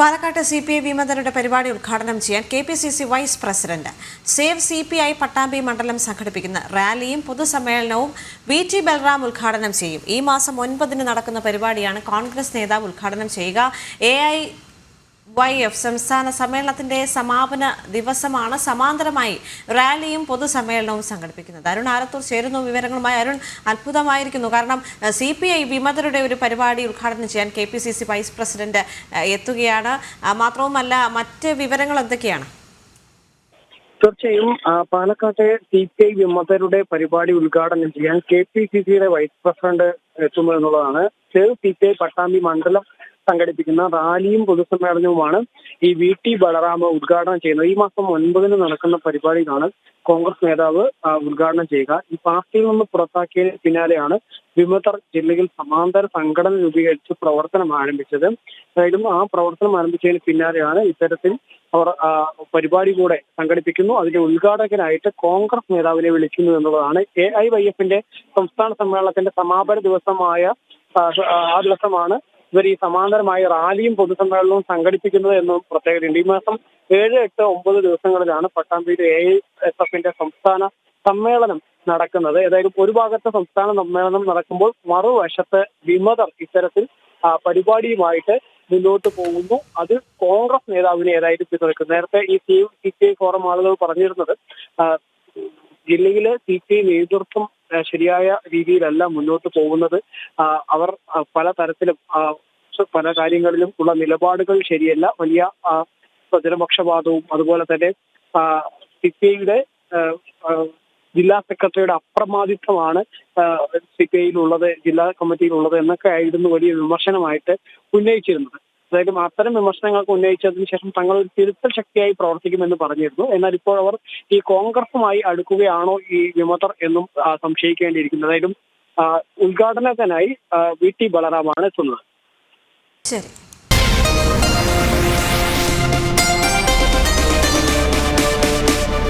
പാലക്കാട്ട് C P I വിമതരുടെ പരിപാടി ഉദ്ഘാടനം ചെയ്യാൻ K P C C vice president. Save C P I Pattambi മണ്ഡലം സംഘടിപ്പിക്കുന്ന റാലിയും പൊതുസമ്മേളനവും വി ടി ബൽറാം ഉദ്ഘാടനം ചെയ്യും. ഈ മാസം ഒൻപതിന് നടക്കുന്ന പരിപാടിയാണ് കോൺഗ്രസ് നേതാവ് ഉദ്ഘാടനം ചെയ്യുക. എ ഐ വൈ എഫ് സംസ്ഥാന സമ്മേളനത്തിന്റെ സമാപന ദിവസമാണ് സമാന്തരമായി റാലിയും പൊതുസമ്മേളനവും സംഘടിപ്പിക്കുന്നത്. അരുൺ ആരത്തൂർ ചേരുന്നു വിവരങ്ങളുമായി. അരുൺ അത്ഭുതമായിരിക്കുന്നു. കാരണം സി പി ഐ വിമതരുടെ ഒരു പരിപാടി ഉദ്ഘാടനം ചെയ്യാൻ K P C C vice president എത്തുകയാണ്. മാത്രവുമല്ല മറ്റ് വിവരങ്ങൾ എന്തൊക്കെയാണ്? തീർച്ചയായും പാലക്കാട്ടെ സി പി ഐ വിമതരുടെ പരിപാടി ഉദ്ഘാടനം ചെയ്യാൻ കെ പി സി സിയുടെ വൈസ് പ്രസിഡന്റ് എത്തുന്നു എന്നുള്ളതാണ്. Save C P I Pattambi മണ്ഡലം സംഘടിപ്പിക്കുന്ന റാലിയും പൊതുസമ്മേളനവുമാണ് ഈ വി ടി ബലറാമ ഉദ്ഘാടനം ചെയ്യുന്നത്. ഈ മാസം ഒൻപതിന് നടക്കുന്ന പരിപാടിയിലാണ് കോൺഗ്രസ് നേതാവ് ഉദ്ഘാടനം ചെയ്യുക. ഈ പാർട്ടിയിൽ നിന്ന് പുറത്താക്കിയതിന് പിന്നാലെയാണ് വിമതർ ജില്ലയിൽ സമാന്തര സംഘടന രൂപീകരിച്ച് പ്രവർത്തനം ആരംഭിച്ചത്. അതായത് ആ പ്രവർത്തനം ആരംഭിച്ചതിന് പിന്നാലെയാണ് ഇത്തരത്തിൽ അവർ പരിപാടി കൂടെ സംഘടിപ്പിക്കുന്നു. അതിന്റെ ഉദ്ഘാടകനായിട്ട് കോൺഗ്രസ് നേതാവിനെ വിളിക്കുന്നു എന്നുള്ളതാണ് എ ഐ വൈ എഫിന്റെ സംസ്ഥാന സമ്മേളനത്തിന്റെ സമാപന ദിവസമായ ആ ദിവസമാണ് ഇവർ ഈ സമാന്തരമായ റാലിയും പൊതുസമ്മേളനവും സംഘടിപ്പിക്കുന്നത് എന്നും പ്രത്യേകതയുണ്ട്. ഈ മാസം ഏഴ് എട്ട് ഒമ്പത് ദിവസങ്ങളിലാണ് പട്ടാമ്പിയിൽ എ എസ് എഫിന്റെ സംസ്ഥാന സമ്മേളനം നടക്കുന്നത്. ഏതായാലും ഒരു ഭാഗത്ത് സംസ്ഥാന സമ്മേളനം നടക്കുമ്പോൾ മറുവശത്ത് വിമതർ ഇത്തരത്തിൽ പരിപാടിയുമായിട്ട് മുന്നോട്ട് പോകുന്നു. അത് കോൺഗ്രസ് നേതാവിനെ ഏതായാലും പിന്തുണയ്ക്കും. നേരത്തെ ഈ സി സി ഐ ഫോറം ആളുകൾ പറഞ്ഞിരുന്നത് ജില്ലയിലെ സി പി ഐ നേതൃത്വം ശരിയായ രീതിയിലല്ല മുന്നോട്ട് പോകുന്നത്. അവർ പല തരത്തിലും പല കാര്യങ്ങളിലും ഉള്ള നിലപാടുകൾ ശരിയല്ല. വലിയ പ്രതിരപക്ഷപാതവും അതുപോലെ തന്നെ സി പി ഐയുടെ ജില്ലാ സെക്രട്ടറിയുടെ അപ്രമാദിത്വമാണ് സി പി ഐയിലുള്ളത് ജില്ലാ കമ്മിറ്റിയിലുള്ളത് എന്നൊക്കെ ആയിരുന്നു വലിയ വിമർശനമായിട്ട് ഉന്നയിച്ചിരുന്നത്. അതായത് അത്തരം വിമർശനങ്ങൾക്ക് ഉന്നയിച്ചതിന് ശേഷം തങ്ങൾ തിരുത്തൽ ശക്തിയായി പ്രവർത്തിക്കുമെന്ന് പറഞ്ഞിരുന്നു. എന്നാൽ ഇപ്പോൾ അവർ ഈ കോൺഗ്രസുമായി അടുക്കുകയാണോ ഈ വിമതർ എന്നും സംശയിക്കേണ്ടിയിരിക്കുന്നു. അതായത് ഉദ്ഘാടനത്തിനായി വി ടി ബലറാമാണ് എത്തുന്നത്. ശരി.